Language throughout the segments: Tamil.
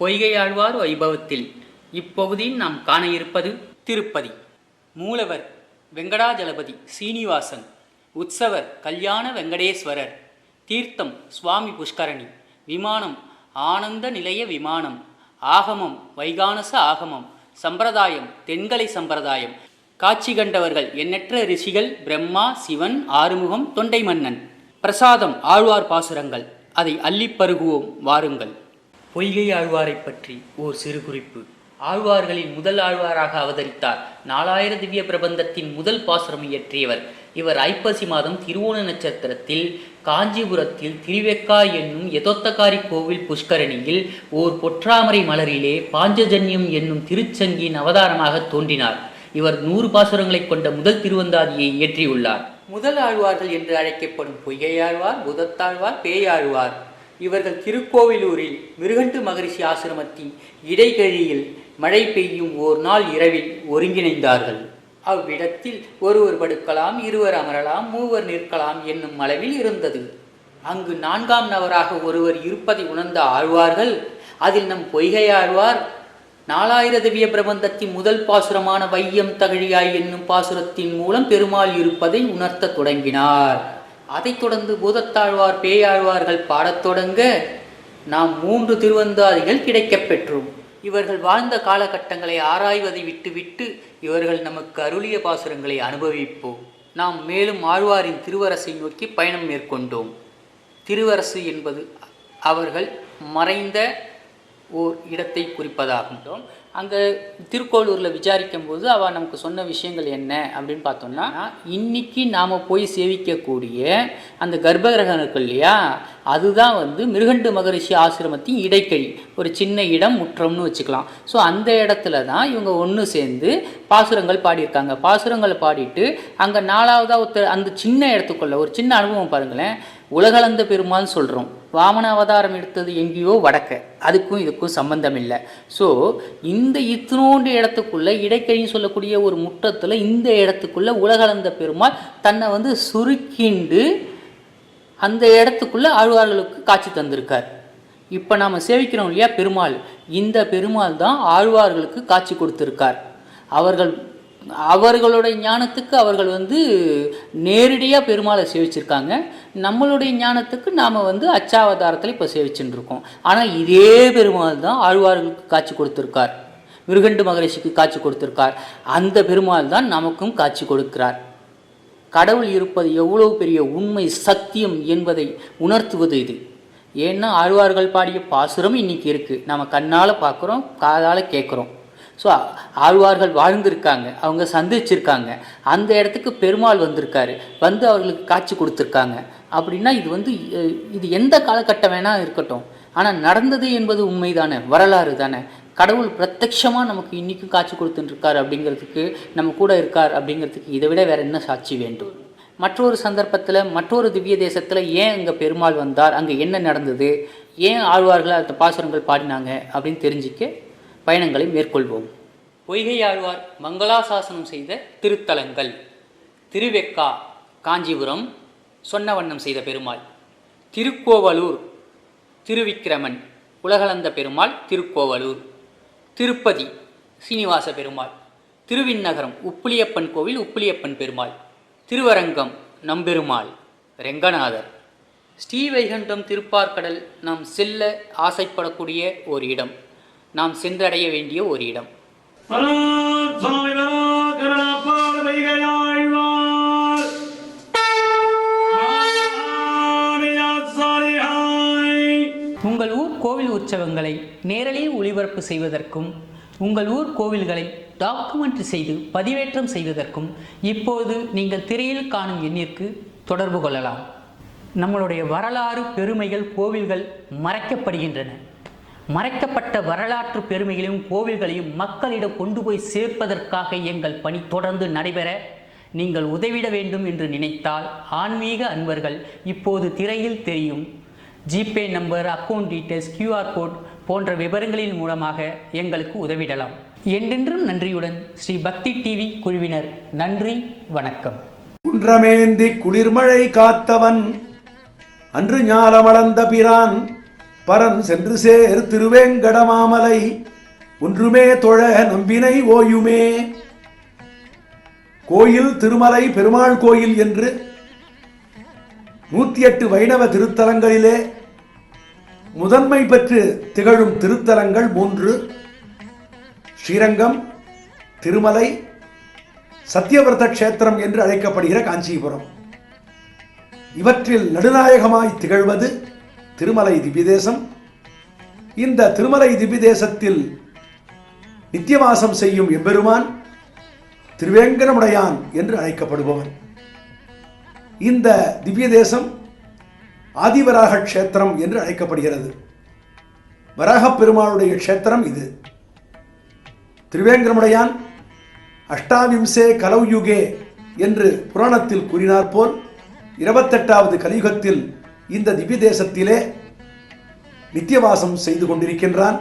பொய்கையாழ்வார் வைபவத்தில் இப்பகுதியில் நாம் காண இருப்பது திருப்பதி. மூலவர் வெங்கடாஜலபதி சீனிவாசன் உற்சவர் கல்யாண வெங்கடேஸ்வரர் தீர்த்தம் சுவாமி புஷ்கரணி விமானம் ஆனந்த நிலைய விமானம் ஆகமம் வைகானச ஆகமம் சம்பிரதாயம் தென்கலை சம்பிரதாயம் காட்சி கண்டவர்கள் எண்ணற்ற ரிஷிகள் பிரம்மா சிவன் ஆறுமுகம் தொண்டை மன்னன். பிரசாதம் ஆழ்வார் பாசுரங்கள். அதை அள்ளிப் பருகுவோம் வாருங்கள். பொய்கை ஆழ்வாரைப் பற்றி ஓர் சிறு குறிப்பு. ஆழ்வார்களின் முதல் ஆழ்வாராக அவதரித்தார் நாலாயிர திவ்ய பிரபந்தத்தின் முதல் பாசுரம் இயற்றியவர். இவர் ஐப்பசி மாதம் திருவோண நட்சத்திரத்தில் காஞ்சிபுரத்தில் திருவெக்கா என்னும் யதோத்தகாரி கோவில் புஷ்கரணியில் ஓர் பொற்றாமரை மலரிலே பாஞ்சஜன்யம் என்னும் திருச்சங்கியின் அவதாரமாக தோன்றினார். இவர் நூறு பாசுரங்களைக் கொண்ட முதல் திருவந்தாதியை இயற்றியுள்ளார். முதல் ஆழ்வார்கள் என்று அழைக்கப்படும் பொய்கையாழ்வார் புதத்தாழ்வார் பேயாழ்வார். இவர்கள் திருக்கோவிலூரில் மிருகண்டு மகரிஷி ஆசிரமத்தின் இடைகழியில் மழை பெய்யும் ஓர் நாள் இரவில் ஒருங்கிணைந்தார்கள். அவ்விடத்தில் ஒருவர் படுக்கலாம் இருவர் அமரலாம் மூவர் நிற்கலாம் என்னும் அளவில் இருந்தது. அங்கு நான்காம் நபராக ஒருவர் இருப்பதை உணர்ந்த ஆழ்வார்கள் அதில் நம் பொய்கை ஆழ்வார் நாலாயிர திவ்ய பிரபந்தத்தின் முதல் பாசுரமான வையம் தகழியாய் என்னும் பாசுரத்தின் மூலம் பெருமாள் இருப்பதை உணர்த்தத் தொடங்கினார். அதைத் தொடர்ந்து பூதத்தாழ்வார் பேயாழ்வார்கள் பாடத் தொடங்க நாம் மூன்று திருவந்தாதிகள் கிடைக்கப் பெற்றோம். இவர்கள் வாழ்ந்த காலகட்டங்களை ஆராய்வதை விட்டுவிட்டு இவர்கள் நமக்கு அருளிய பாசுரங்களை அனுபவிப்போம். நாம் மேலும் ஆழ்வாரின் திருவரசை நோக்கி பயணம் மேற்கொண்டோம். திருவரசு என்பது அவர்கள் மறைந்த ஓர் இடத்தை குறிப்பதாகும். அங்கே திருக்கோளூரில் விசாரிக்கும் போது அவள் நமக்கு சொன்ன விஷயங்கள் என்ன அப்படின்னு பார்த்தோம்னா இன்னைக்கு நாம் போய் சேவிக்கக்கூடிய அந்த கர்ப்பகிரகம் இருக்கு இல்லையா? அதுதான் வந்து மிருகண்டு மகரிஷி ஆசிரமத்தின் இடைக்கழி ஒரு சின்ன இடம் முற்றம்னு வச்சுக்கலாம். ஸோ அந்த இடத்துல தான் இவங்க ஒன்று சேர்ந்து பாசுரங்கள் பாடியிருக்காங்க. பாசுரங்கள் பாடிட்டு அங்கே நாலாவதாக ஒருத்தர் அந்த சின்ன இடத்துக்குள்ள ஒரு சின்ன அனுபவம் பாருங்களேன். உலகளந்த பெருமாள்னு சொல்கிறோம் வாமன அவதாரம் எடுத்தது எங்கேயோ வடக்க. அதுக்கும் இதுக்கும் சம்பந்தம் இல்லை ஸோ இந்த இத்தினோண்டு இடத்துக்குள்ளே இடைக்கழின்னு சொல்லக்கூடிய ஒரு முற்றத்தில் இந்த இடத்துக்குள்ளே உலகளந்த பெருமாள் தன்னை வந்து சுருக்கிண்டு அந்த இடத்துக்குள்ளே ஆழ்வார்களுக்கு காட்சி தந்திருக்கார். இப்போ நாம் சேவிக்கிறோம் இல்லையா பெருமாள். இந்த பெருமாள் தான் ஆழ்வார்களுக்கு காட்சி கொடுத்துருக்கார். அவர்கள் அவர்களுடைய ஞானத்துக்கு அவர்கள் வந்து நேரடியாக பெருமாளை சேவிச்சிருக்காங்க. நம்மளுடைய ஞானத்துக்கு நாம் வந்து அச்சாவதாரத்தில் இப்போ சேவிச்சுட்டு இருக்கோம் ஆனால் இதே பெருமாள் தான் ஆழ்வார்களுக்கு காட்சி கொடுத்துருக்கார். மிருகண்டு மகரிஷிக்கு காட்சி கொடுத்துருக்கார். அந்த பெருமாள் தான் நமக்கும் காட்சி கொடுக்கிறார். கடவுள் இருப்பது எவ்வளவு பெரிய உண்மை சத்தியம் என்பதை உணர்த்துவது இது. ஏன்னா ஆழ்வார்கள் பாடிய பாசுரம் இன்னைக்கு இருக்குது நம்ம கண்ணால் பார்க்குறோம் காதால் கேட்குறோம் ஸோ ஆழ்வார்கள் வாழ்ந்திருக்காங்க. அவங்க சந்திச்சிருக்காங்க. அந்த இடத்துக்கு பெருமாள் வந்திருக்காரு. வந்து அவர்களுக்கு காட்சி கொடுத்துருக்காங்க. அப்படின்னா இது வந்து இது எந்த காலகட்டம் வேணால் இருக்கட்டும். ஆனால் நடந்தது என்பது உண்மைதானே. வரலாறு தானே. கடவுள் பிரத்யட்சமாக நமக்கு இன்றைக்கும் காட்சி கொடுத்துட்டுருக்கார் அப்படிங்கிறதுக்கு நம்ம கூட இருக்கார் அப்படிங்கிறதுக்கு இதை விட வேறு என்ன சாட்சி வேண்டும்? மற்றொரு சந்தர்ப்பத்தில் மற்றொரு திவ்ய தேசத்தில் ஏன் அங்கே பெருமாள் வந்தார்? அங்கே என்ன நடந்தது? ஏன் ஆழ்வார்கள் அந்த பாசுரங்கள் பாடினாங்க? அப்படின்னு தெரிஞ்சுக்க பயணங்களை மேற்கொள்வோம். பொய்கை ஆழ்வார் மங்களாசாசனம் செய்த திருத்தலங்கள். திருவெக்கா காஞ்சிபுரம் சொன்ன வண்ணம் செய்த பெருமாள். திருக்கோவலூர் திருவிக்கிரமன் உலகளந்த பெருமாள் திருக்கோவலூர். திருப்பதி சீனிவாச பெருமாள். திருவிண்ணகரம் உப்புளியப்பன் கோவில் உப்புளியப்பன் பெருமாள். திருவரங்கம் நம்பெருமாள் ரெங்கநாதர். ஸ்ரீவைகுண்டம் திருப்பார்கடல் நாம் செல்ல ஆசைப்படக்கூடிய ஒரு இடம். நாம் சென்றடைய வேண்டிய ஒரு இடம் உங்கள் ஊர் கோவில் உற்சவங்களை நேரலில் ஒளிபரப்பு செய்வதற்கும் உங்கள் ஊர் கோவில்களை டாக்குமெண்ட்ரி செய்து பதிவேற்றம் செய்வதற்கும் இப்போது நீங்கள் திரையில் காணும் எண்ணிற்கு தொடர்பு கொள்ளலாம். நம்மளுடைய வரலாறு பெருமைகள் கோவில்கள் மறைக்கப்படுகின்றன. மறைக்கப்பட்ட வரலாற்று பெருமைகளையும் கோவில்களையும் மக்களிடம் கொண்டு போய் சேர்ப்பதற்காக எங்கள் பணி தொடர்ந்து நடைபெற நீங்கள் உதவிட வேண்டும் என்று நினைத்தால் ஆன்மீக அன்பர்கள் இப்போது திரையில் தெரியும். GPay number account details QR code போன்ற விவரங்களின் மூலமாக எங்களுக்கு உதவிடலாம். என்றென்றும் நன்றியுடன் ஸ்ரீ பக்தி டிவி குழுவினர் நன்றி வணக்கம். குன்றமேந்தி குளிர்மழை காத்தவன் அன்று ஞாலமளந்த பிரான் பரன் சென்று சேர் திருவேங்கடமாமலை ஒன்றுமே தொழ நம்பினை ஓயுமே. கோயில் திருமலை பெருமாள் கோயில் என்று நூத்தி எட்டு வைணவ திருத்தலங்களிலே முதன்மை பெற்று திகழும் திருத்தலங்கள் மூன்று. ஸ்ரீரங்கம் திருமலை சத்தியவிரத க்ஷேத்திரம் என்று அழைக்கப்படுகிற காஞ்சிபுரம். இவற்றில் நடுநாயகமாய் திகழ்வது திருமலை திவ்யதேசம் இந்த திருமலை திவ்யதேசத்தில் நித்தியவாசம் செய்யும் எம்பெருமான் திருவேங்கடமுடையான் என்று அழைக்கப்படுபவன். இந்த திவ்ய தேசம் ஆதிவராக க்ஷேத்திரம் என்று அழைக்கப்படுகிறது. வராகப் பெருமாளுடைய க்ஷேத்திரம் இது. திருவேங்கடமுடையான் அஷ்டாவிம்சே கலௌயுகே என்று புராணத்தில் கூறினார் போல் இருபத்தெட்டாவது கலியுகத்தில் இந்த திவ்ய தேசத்திலே நித்தியவாசம் செய்து கொண்டிருக்கின்றான்.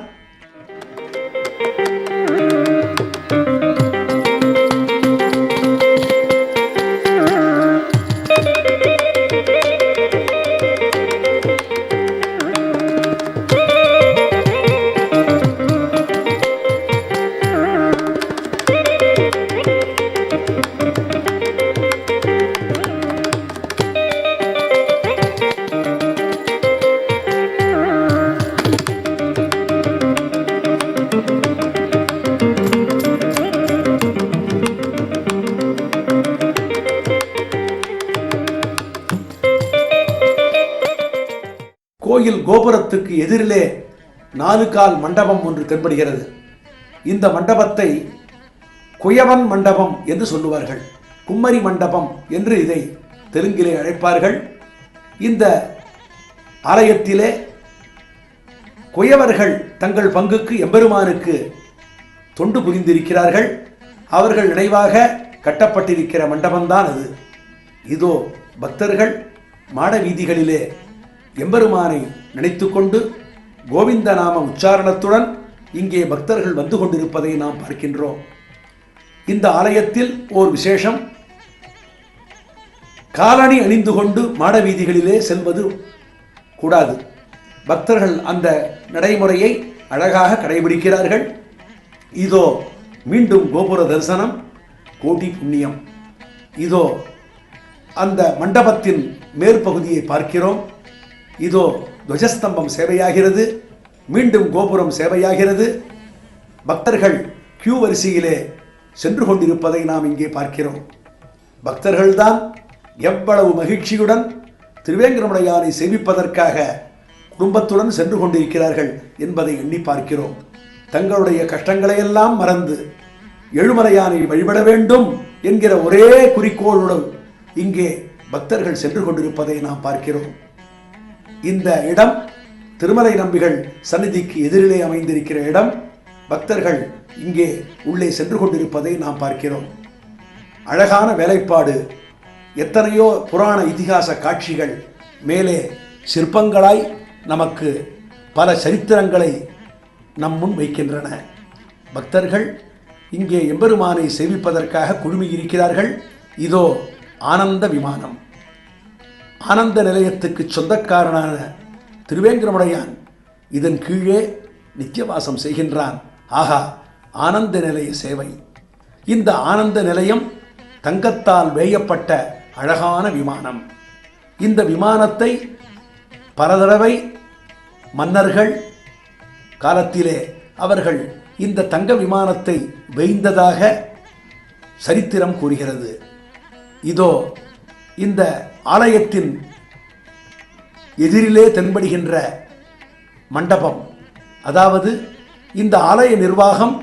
கோயில் கோபுரத்துக்கு எதிரிலே நாலு கால் மண்டபம் ஒன்று தென்படுகிறது. இந்த மண்டபத்தை குயவன் மண்டபம் என்று சொல்லுவார்கள். கும்மரி மண்டபம் என்று இதை தெலுங்கிலே அழைப்பார்கள். இந்த ஆலயத்திலே குயவர்கள் தங்கள் பங்குக்கு எம்பெருமானுக்கு தொண்டு புரிந்திருக்கிறார்கள். அவர்கள் நினைவாக கட்டப்பட்டிருக்கிற மண்டபம்தான் அது. இதோ பக்தர்கள் மாட வீதிகளிலே எம்பெருமானை நினைத்துக்கொண்டு கோவிந்த நாம உச்சாரணத்துடன் இங்கே பக்தர்கள் வந்து கொண்டிருப்பதை நாம் பார்க்கின்றோம். இந்த ஆலயத்தில் ஓர் விசேஷம். காலணி அணிந்து கொண்டு மாட வீதிகளிலே செல்வது கூடாது. பக்தர்கள் அந்த நடைமுறையை அழகாக கடைபிடிக்கிறார்கள். இதோ மீண்டும் கோபுர தரிசனம் கோடி புண்ணியம். இதோ அந்த மண்டபத்தின் மேற்பகுதியை பார்க்கிறோம். இதோ துவஜஸ்தம்பம் சேவையாகிறது மீண்டும் கோபுரம் சேவையாகிறது. பக்தர்கள் கியூ வரிசையிலே சென்று கொண்டிருப்பதை நாம் இங்கே பார்க்கிறோம். பக்தர்கள்தான் எவ்வளவு மகிழ்ச்சியுடன் திருவேங்கரமுடையானை சேமிப்பதற்காக குடும்பத்துடன் சென்று கொண்டிருக்கிறார்கள் என்பதை எண்ணி பார்க்கிறோம். தங்களுடைய கஷ்டங்களையெல்லாம் மறந்து எழுமலையானை வழிபட வேண்டும் என்கிற ஒரே குறிக்கோளுடன் இங்கே பக்தர்கள் சென்று கொண்டிருப்பதை நாம் பார்க்கிறோம். இந்த இடம் திருமலை நம்பிகள் சந்நிதிக்கு எதிரிலே அமைந்திருக்கிற இடம். பக்தர்கள் இங்கே உள்ளே சென்று கொண்டிருப்பதை நாம் பார்க்கிறோம். அழகான வேலைப்பாடு எத்தனையோ புராண இதிகாச காட்சிகள் மேலே சிற்பங்களாய் நமக்கு பல சரித்திரங்களை நம் முன் வைக்கின்றன. பக்தர்கள் இங்கே எம்பெருமானை சேவிப்பதற்காக குழுமியிருக்கிறார்கள். இதோ ஆனந்த விமானம். ஆனந்த நிலையத்துக்கு சொந்தக்காரனான திருவேங்கரமுடையான் இதன் கீழே நித்தியவாசம் செய்கின்றான். ஆகா ஆனந்த நிலைய சேவை. இந்த ஆனந்த நிலையம் தங்கத்தால் வேயப்பட்ட அழகான விமானம். இந்த விமானத்தை பல தடவை மன்னர்கள் காலத்திலே அவர்கள் இந்த தங்க விமானத்தை வெய்ந்ததாக சரித்திரம் கூறுகிறது. இதோ இந்த ஆலயத்தின் எதிரிலே தென்படுகின்ற மண்டபம். அதாவது இந்த ஆலய நிர்வாகம்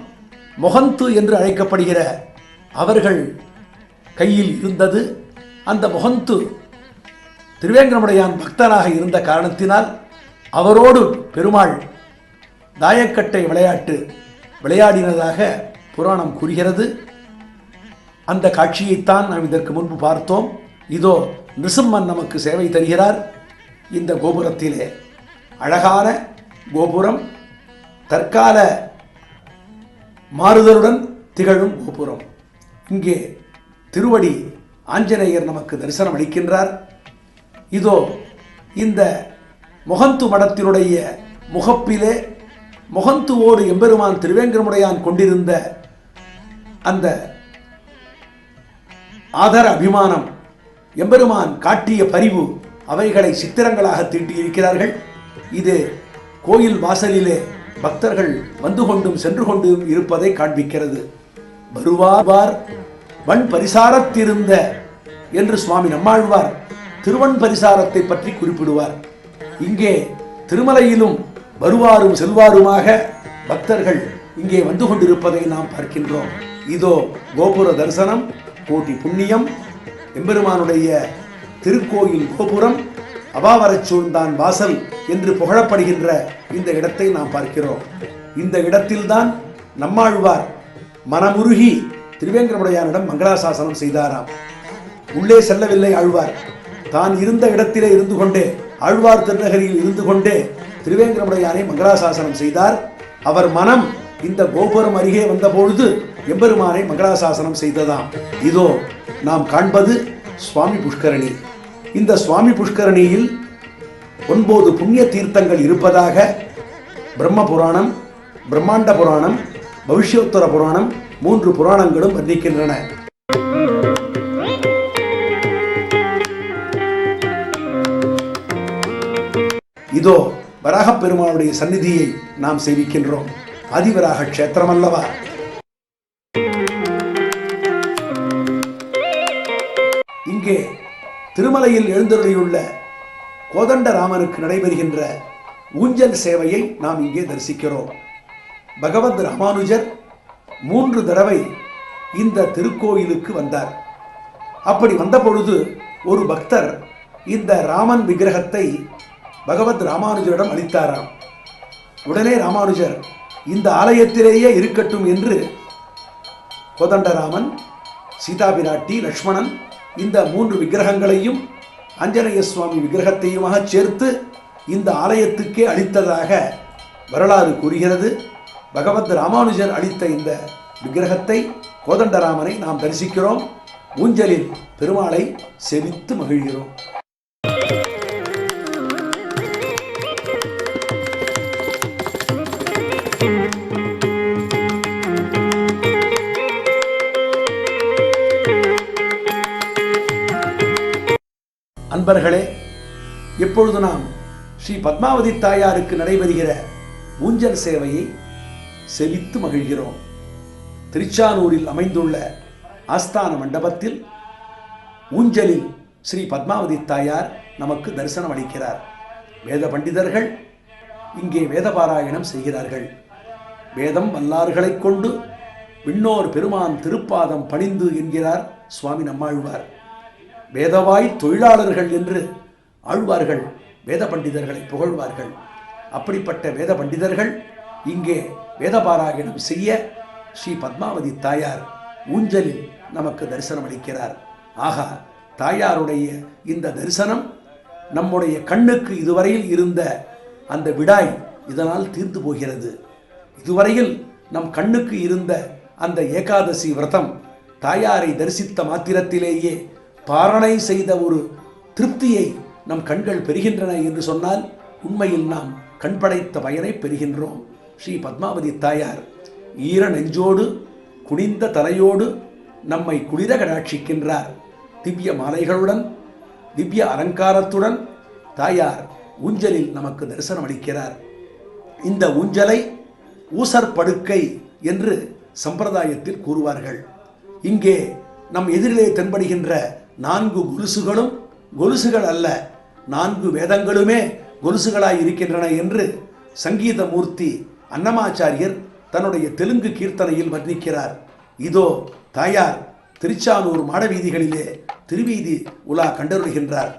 முகந்து என்று அழைக்கப்படுகிற அவர்கள் கையில் இருந்தது. அந்த முகந்து திருவேங்கரமுடையான் பக்தனாக இருந்த காரணத்தினால் அவரோடு பெருமாள் தாயக்கட்டை விளையாட்டு விளையாடினதாக புராணம் கூறுகிறது. அந்த காட்சியைத்தான் நாம் இதற்கு முன்பு பார்த்தோம். இதோ நிருசிம்மன் நமக்கு சேவை தருகிறார். இந்த கோபுரத்திலே அழகான கோபுரம் தற்கால மாறுதலுடன் திகழும் கோபுரம். இங்கே திருவடி ஆஞ்சநேயர் நமக்கு தரிசனம் அளிக்கின்றார். இதோ இந்த முகந்து மடத்தினுடைய முகப்பிலே முகந்துவோடு எம்பெருமான் திருவேங்கரமுடையான் கொண்டிருந்த அந்த ஆதர அபிமானம் எம்பெருமான் காட்டிய பரிவு அவைகளை சித்திரங்களாக தீட்டியிருக்கிறார்கள். இது கோயில் வாசலிலே பக்தர்கள் வந்து கொண்டும் சென்று கொண்டும் இருப்பதை காண்பிக்கிறது. வருவார் வன் பரிசாரத்திருந்த என்று சுவாமி நம்மாழ்வார் திருவன் பரிசாரத்தை பற்றி குறிப்பிடுவார். இங்கே திருமலையிலும் வருவாரும் செல்வாருமாக பக்தர்கள் இங்கே வந்து கொண்டிருப்பதை நாம் பார்க்கின்றோம். இதோ கோபுர தரிசனம் கோட்டி புண்ணியம் எம்பெருமானுடைய திருக்கோயில் கோபுரம் அபாவரச் சூழ்ந்தான் வாசல் என்று புகழப்படுகின்ற இந்த இடத்தை நாம் பார்க்கிறோம். இந்த இடத்தில்தான் நம்மாழ்வார் மனமுருகி திருவேங்கரமுடையானிடம் மங்களாசாசனம் செய்தாராம். உள்ளே செல்லவில்லை ஆழ்வார். தான் இருந்த இடத்திலே இருந்து கொண்டே ஆழ்வார் திருநகரியில் இருந்து கொண்டே திருவேங்கரமுடையானை மங்களாசாசனம் செய்தார். அவர் மனம் இந்த கோபுரம் அருகே வந்தபொழுது எம்பெருமானை மங்களாசாசனம் செய்ததாம். இதோ நாம் காண்பது சுவாமி புஷ்கரணி. இந்த சுவாமி புஷ்கரணியில் ஒன்பது புண்ணிய தீர்த்தங்கள் இருப்பதாக பிரம்ம புராணம் பிரம்மாண்ட புராணம் பவிஷ்யோத்தர புராணம் மூன்று புராணங்களும் வர்ணிக்கின்றன. இதோ வராகப் பெருமானுடைய சந்நிதியை நாம் சேவிக்கின்றோம். அதிவராக க்ஷேத்திரம் அல்லவா திருமலையில் எழுந்தருளியுள்ள கோதண்டராமனுக்கு நடைபெறுகின்ற ஊஞ்சல் சேவையை நாம் இங்கே தரிசிக்கிறோம். பகவத் ராமானுஜர் மூன்று தடவை இந்த திருக்கோயிலுக்கு வந்தார். அப்படி வந்த பொழுது ஒரு பக்தர் இந்த ராமன் விக்கிரகத்தை பகவத் ராமானுஜரிடம் அளித்தாராம். உடனே ராமானுஜர் இந்த ஆலயத்திலேயே இருக்கட்டும் என்று கோதண்டராமன் சீதா பிராட்டி லக்ஷ்மணன் இந்த மூன்று விக்கிரகங்களையும் ஆஞ்சநேய சுவாமி விக்கிரகத்தையுமாக சேர்த்து இந்த ஆலயத்துக்கே அளித்ததாக வரலாறு கூறுகிறது. பகவத் ராமானுஜர் அளித்த இந்த விக்கிரகத்தை கோதண்டராமனை நாம் தரிசிக்கிறோம். ஊஞ்சலில் பெருமாளை செவித்து மகிழ்கிறோம். அன்பர்களே இப்பொழுது நாம் ஸ்ரீ பத்மாவதி தாயாருக்கு நடைபெறுகிற ஊஞ்சல் சேவையை செவித்து மகிழ்கிறோம். திருச்சானூரில் அமைந்துள்ள ஆஸ்தான மண்டபத்தில் ஊஞ்சலில் ஸ்ரீ பத்மாவதி தாயார் நமக்கு தரிசனம் அளிக்கிறார். வேத பண்டிதர்கள் இங்கே வேதபாராயணம் செய்கிறார்கள். வேதம் வல்லார்களைக் கொண்டு விண்ணோர் பெருமான் திருப்பாதம் பணிந்து என்கிறார் சுவாமி நம்மாழ்வார். வேதவாய் தொழிலாளர்கள் என்று ஆழ்வார்கள் வேத பண்டிதர்களை புகழ்வார்கள். அப்படிப்பட்ட வேத பண்டிதர்கள் இங்கே வேதபாராயணம் செய்ய ஸ்ரீ பத்மாவதி தாயார் ஊஞ்சலில் நமக்கு தரிசனம் அளிக்கிறார். ஆகா தாயாருடைய இந்த தரிசனம் நம்முடைய கண்ணுக்கு இதுவரையில் இருந்த அந்த விடாய் இதனால் தீர்ந்து போகிறது. இதுவரையில் நம் கண்ணுக்கு இருந்த அந்த ஏகாதசி விரதம் தாயாரை தரிசித்த மாத்திரத்திலேயே பாரணை செய்த ஒரு திருப்தியை நம் கண்கள் பெறுகின்றன என்று சொன்னால் உண்மையில் நாம் கண்படைத்த பயனை பெறுகின்றோம். ஸ்ரீ பத்மாவதி தாயார் ஈர நெஞ்சோடு குனிந்த தலையோடு நம்மை குளிர கடாட்சிக்கின்றார். திவ்ய மாலைகளுடன் திவ்ய அலங்காரத்துடன் தாயார் ஊஞ்சலில் நமக்கு தரிசனம் அளிக்கிறார். இந்த ஊஞ்சலை ஊசர் படுக்கை என்று சம்பிரதாயத்தில் கூறுவார்கள். இங்கே நம் எதிரிலே தென்படுகின்ற நான்கு கொலுசுகளும் கொலுசுகள் அல்ல. நான்கு வேதங்களுமே கொலுசுகளாய் இருக்கின்றன என்று சங்கீத மூர்த்தி அன்னமாச்சாரியர் தன்னுடைய தெலுங்கு கீர்த்தனையில் வர்ணிக்கிறார். இதோ தாயார் திருச்சானூர் மாடவீதிகளிலே திருவீதி உலா கண்டருகின்றார்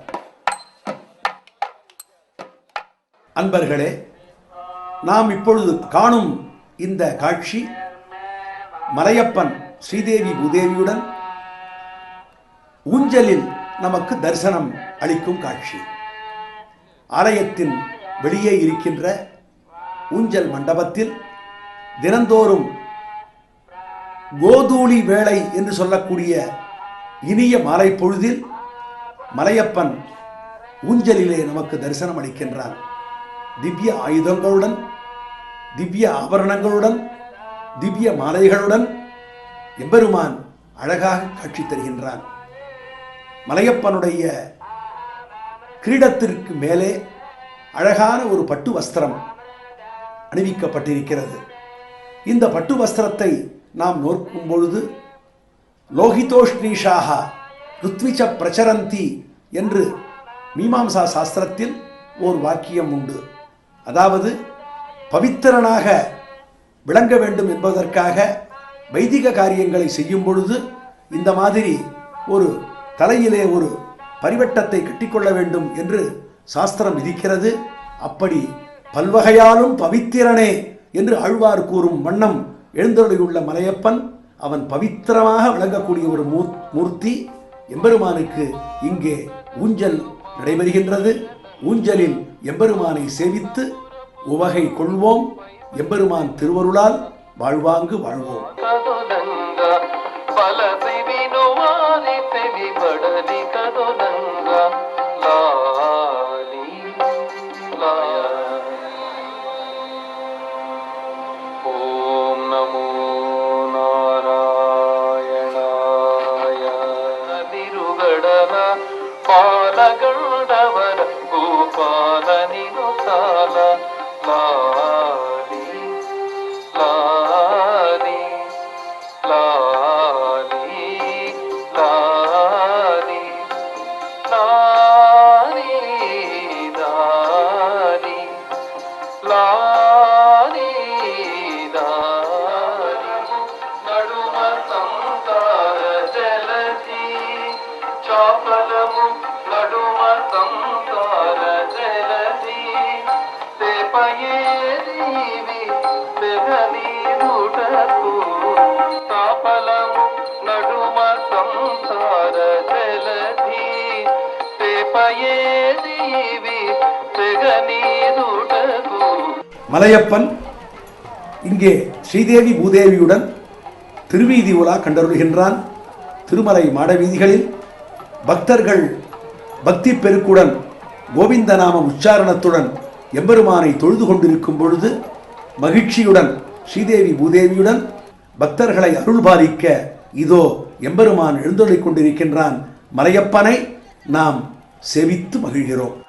அன்பர்களே நாம் இப்பொழுது காணும் இந்த காட்சி மலையப்பன் ஸ்ரீதேவி பூதேவியுடன் ஊஞ்சலில் நமக்கு தரிசனம் அளிக்கும் காட்சி. ஆலயத்தின் வெளியே இருக்கின்ற ஊஞ்சல் மண்டபத்தில் தினந்தோறும் கோதூளி வேளை என்று சொல்லக்கூடிய இனிய மாலை பொழுதில் மலையப்பன் ஊஞ்சலிலே நமக்கு தரிசனம் அளிக்கின்றான் திவ்ய ஆயுதங்களுடன் திவ்ய ஆபரணங்களுடன் திவ்ய மாலைகளுடன் எம்பெருமான் அழகாக காட்சி தருகின்றான் மலையப்பனுடைய கிரீடத்திற்கு மேலே அழகான ஒரு பட்டு வஸ்திரம் அணிவிக்கப்பட்டிருக்கிறது. இந்த பட்டு வஸ்திரத்தை நாம் நோக்கும் பொழுது லோகிதோஷ்ணீஷாக ருத்விச்ச பிரச்சரந்தி என்று மீமாம்சா சாஸ்திரத்தில் ஓர் வாக்கியம் உண்டு. அதாவது பவித்திரனாக விளங்க வேண்டும் என்பதற்காக வைதிக காரியங்களை செய்யும் பொழுது இந்த மாதிரி ஒரு தலையிலே ஒரு பரிவட்டத்தை கட்டிக்கொள்ள வேண்டும் என்று சாஸ்திரம் விதிக்கிறது. அப்படி பல்வகையாலும் பவித்திரனே என்று ஆழ்வார் கூறும் வண்ணம் எழுந்தருளியுள்ள மலையப்பன் அவன் பவித்திரமாக விளங்கக்கூடிய ஒரு மூர்த்தி எம்பெருமானுக்கு இங்கே ஊஞ்சல் நடைபெறுகின்றது. ஊஞ்சலில் எம்பெருமானை சேவித்து உவகை கொள்வோம். எம்பெருமான் திருவருளால் வாழ்வாங்கு வாழ்வோம். ಬಲಸಿ ವಿನುವಾರಿ ತೆವಿ ಬಡಲಿ ಕದೊನ மலையப்பன் இங்கே ஸ்ரீதேவி பூதேவியுடன் திருவீதி உலா கண்டருள்கின்றான். திருமலை மாடவீதிகளில் பக்தர்கள் பக்தி பெருக்குடன் கோவிந்த நாம உச்சாரணத்துடன் எம்பெருமானை தொழுது கொண்டிருக்கும் பொழுது மகிழ்ச்சியுடன் ஸ்ரீதேவி பூதேவியுடன் பக்தர்களை அருள் பாலிக்க இதோ எம்பெருமான் எழுந்தொழிக் கொண்டிருக்கின்றான். மலையப்பனை நாம் செவித்து மகிழ்கிறோம்.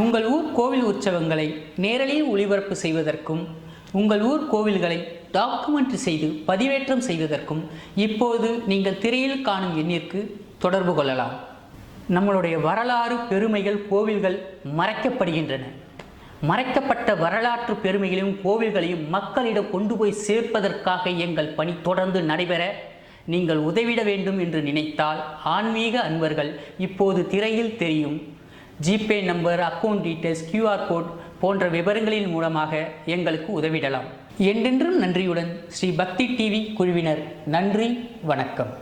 உங்கள் ஊர் கோவில் உற்சவங்களை நேரலையில் ஒளிபரப்பு செய்வதற்கும் உங்கள் ஊர் கோவில்களை டாக்குமெண்ட்ரி செய்து பதிவேற்றம் செய்வதற்கும் இப்போது நீங்கள் திரையில் காணும் எண்ணிற்கு தொடர்பு கொள்ளலாம். நம்மளுடைய வரலாறு பெருமைகள் கோவில்கள் மறைக்கப்படுகின்றன. மறைக்கப்பட்ட வரலாற்று பெருமைகளையும் கோவில்களையும் மக்களிடம் கொண்டு போய் சேர்ப்பதற்காக எங்கள் பணி தொடர்ந்து நடைபெற நீங்கள் உதவிட வேண்டும் என்று நினைத்தால் ஆன்மீக அன்பர்கள் இப்போது திரையில் தெரியும். GPay number account details QR code போன்ற விவரங்களின் மூலமாக எங்களுக்கு உதவிடலாம். என்றென்றும் நன்றியுடன் ஸ்ரீ பக்தி டிவி குழுவினர் நன்றி வணக்கம்.